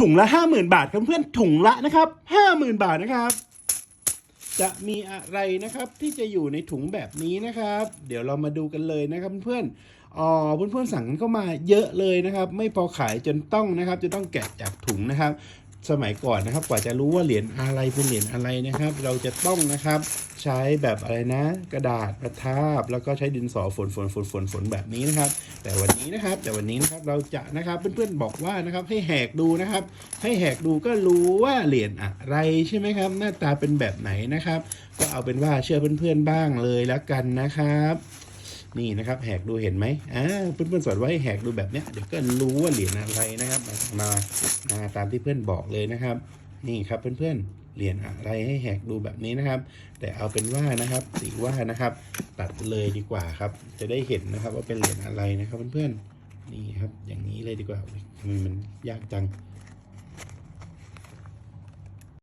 ถุงละห้าหมื่นบาทครับเพื่อนถุงละนะครับห้าหมื่นบาทนะครับ จะมีอะไรนะครับที่จะอยู่ในถุงแบบนี้นะครับ เดี๋ยวเรามาดูกันเลยนะครับเพื่อนอ๋อเพื่อนๆสั่งกันเข้ามาเยอะเลยนะครับ ไม่พอขายจนต้องนะครับ จะต้องแกะจากถุงนะครับ สมัยก่อนนะครับ กว่าจะรู้ว่าเหรียญอะไรเป็นเหรียญอะไรนะครับ เราจะต้องนะครับใช้แบบอะไรนะ กระดาษประทาบแล้วก็ใช้ดินสอฝนฝนฝนฝนฝนแบบนี้นะครับ แต่วันนี้นะครับ แต่วันนี้นะครับเราจะนะครับเพื่อนๆบอกว่านะครับให้แหกดูนะครับ ให้แหกดูก็รู้ว่าเหรียญอะไรใช่ไหมครับ หน้าตาเป็นแบบไหนนะครับ ก็เอาเป็นว่าเชื่อเพื่อนๆบ้างเลยแล้วกันนะครับ นี่นะครับแหกดูเห็นไหมอ่าเพื่อนๆสอนว่าให้แหกดูแบบเนี้ยเดี๋ยวก็รู้ว่าเหรียญอะไรนะครับมามาตามที่เพื่อนบอกเลยนะครับ นี่ครับเพื่อนๆเหรียญอะไรให้แหกดูแบบนี้นะครับ แต่เอาเป็นว่านะครับสีว่านะครับ ตัดเลยดีกว่าครับ จะได้เห็นนะครับว่าเป็นเหรียญอะไรนะครับเพื่อนๆนี่ครับอย่างนี้เลยดีกว่าทำไมมันยากจัง